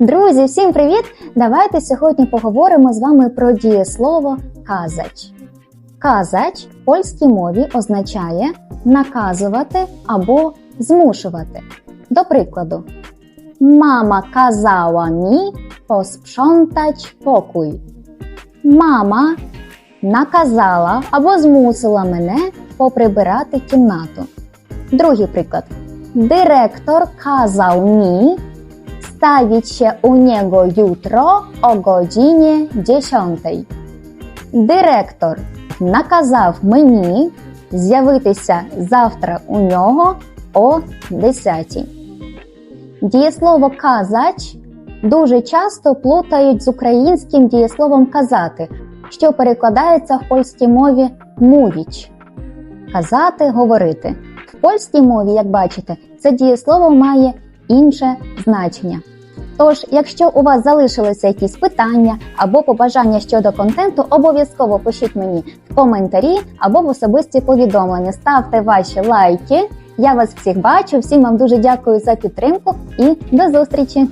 Друзі, всім привіт! Давайте сьогодні поговоримо з вами про дієслово казач. Казач в польській мові означає наказувати або змушувати. До прикладу, мама казала мі посprzątać pokój. Мама наказала або змусила мене поприбирати кімнату. Другий приклад. Dyrektor kazał mi stawić się u niego jutro o godzinie 10. Директор наказав мені з'явитися завтра у нього о 10. Дієслово казач дуже часто плутають з українським дієсловом казати, що перекладається в польській мові мувіч. Казати, говорити. В польській мові, як бачите, це дієслово має інше значення. Тож, якщо у вас залишилися якісь питання або побажання щодо контенту, обов'язково пишіть мені в коментарі або в особисті повідомлення. Ставте ваші лайки. Я вас всіх бачу. Всім вам дуже дякую за підтримку і до зустрічі!